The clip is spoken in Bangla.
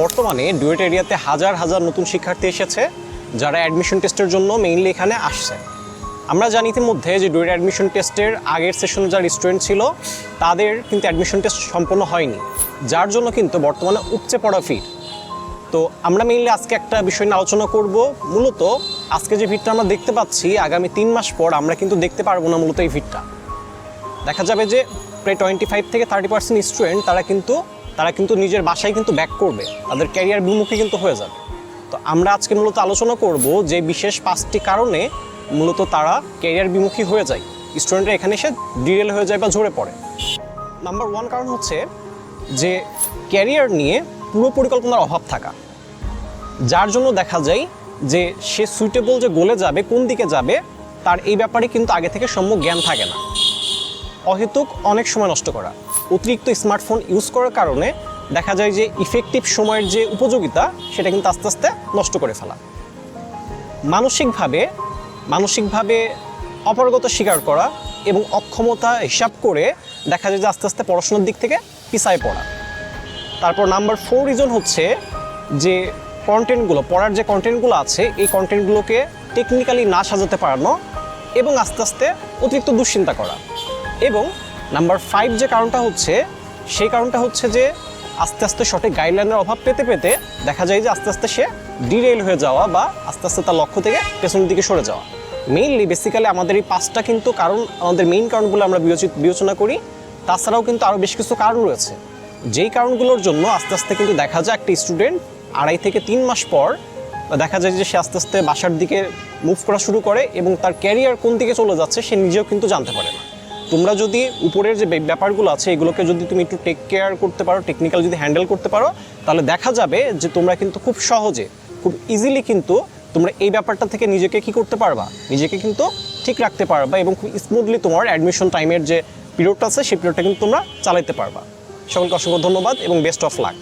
বর্তমানে ডুয়েট এরিয়াতে হাজার হাজার নতুন শিক্ষার্থী এসেছে, যারা অ্যাডমিশন টেস্টের জন্য মেইনলি এখানে আসছে। আমরা জানি ইতিমধ্যে যে ডুয়েট অ্যাডমিশন টেস্টের আগের সেশনে যারা স্টুডেন্ট ছিল, তাদের কিন্তু অ্যাডমিশন টেস্ট সম্পন্ন হয়নি, যার জন্য কিন্তু বর্তমানে উপচে পড়া ভিড়। তো আমরা মেইনলি আজকে একটা বিষয় নিয়ে আলোচনা করব। মূলত আজকে যে ভিড়টা আমরা দেখতে পাচ্ছি, আগামী তিন মাস পর আমরা কিন্তু দেখতে পারব না মূলত এই ভিড়টা। দেখা যাবে যে প্রায় টোয়েন্টি ফাইভ থেকে থার্টি পার্সেন্ট স্টুডেন্ট তারা কিন্তু তারা কিন্তু নিজের বাসায় কিন্তু ব্যাক করবে। তাদের ক্যারিয়ার বিমুখী কিন্তু হয়ে যাবে। তো আমরা আজকে মূলত আলোচনা করব যে বিশেষ পাঁচটি কারণে মূলত তারা ক্যারিয়ার বিমুখী হয়ে যায়। স্টুডেন্টরা এখানে এসে ডিরেল হয়ে যায় বা ঝরে পড়ে। নাম্বার ওয়ান কারণ হচ্ছে যে ক্যারিয়ার নিয়ে পুরো পরিকল্পনার অভাব থাকা। যার জন্য দেখা যায় যে সে সুইটেবল যে গোলে যাবে, কোন দিকে যাবে, তার এই ব্যাপারে কিন্তু আগে থেকে সম্যক জ্ঞান থাকে না। অহেতুক অনেক সময় নষ্ট করা। অতিরিক্ত স্মার্টফোন ইউজ করার কারণে দেখা যায় যে ইফেক্টিভ সময়ের যে উপযোগিতা, সেটা কিন্তু আস্তে আস্তে নষ্ট করে ফেলা। মানসিকভাবে মানসিকভাবে অপারগতা স্বীকার করা এবং অক্ষমতা হিসাব করে দেখা যায় যে আস্তে আস্তে পড়াশোনার দিক থেকে পিছায় পড়া। তারপর নাম্বার ফোর রিজন হচ্ছে যে কন্টেন্টগুলো পড়ার যে কন্টেন্টগুলো আছে, এই কন্টেন্টগুলোকে টেকনিক্যালি না সাজাতে পারানো এবং আস্তে আস্তে অতিরিক্ত দুশ্চিন্তা করা। এবং নাম্বার ফাইভ যে কারণটা হচ্ছে, সেই কারণটা হচ্ছে যে আস্তে আস্তে সঠিক গাইডলাইনের অভাব পেতে পেতে দেখা যায় যে আস্তে আস্তে সে ডিরেল হয়ে যাওয়া বা আস্তে আস্তে তার লক্ষ্য থেকে পেছনের দিকে সরে যাওয়া। মেইনলি বেসিক্যালি আমাদের এই পাঁচটা কিন্তু কারণ, আমাদের মেইন কারণগুলো আমরা বিবেচনা করি। তাছাড়াও কিন্তু আরও বেশ কিছু কারণ রয়েছে। যেই কারণগুলোর জন্য আস্তে আস্তে কিন্তু দেখা যায় একটা স্টুডেন্ট আড়াই থেকে তিন মাস পর দেখা যায় যে সে আস্তে আস্তে বাসার দিকে মুভ করা শুরু করে এবং তার ক্যারিয়ার কোন দিকে চলে যাচ্ছে সে নিজেও কিন্তু জানতে পারে না। তোমরা যদি উপরের যে ব্যাপারগুলো আছে, এগুলোকে যদি তুমি একটু টেক কেয়ার করতে পারো টেকনিক্যাল যদি হ্যান্ডেল করতে পারো, তাহলে দেখা যাবে যে তোমরা কিন্তু খুব সহজে, খুব ইজিলি কিন্তু তোমরা এই ব্যাপারটা থেকে নিজেকে কি করতে পারবা? নিজেকে কিন্তু ঠিক রাখতে পারবা এবং খুব স্মুথলি তোমার অ্যাডমিশন টাইমের যে পিরিয়ডটা আছে, সেই পিরিয়ডটা কিন্তু তোমরা চালাইতে পারবা। সকলকে অসংখ্য ধন্যবাদ এবং বেস্ট অফ লাক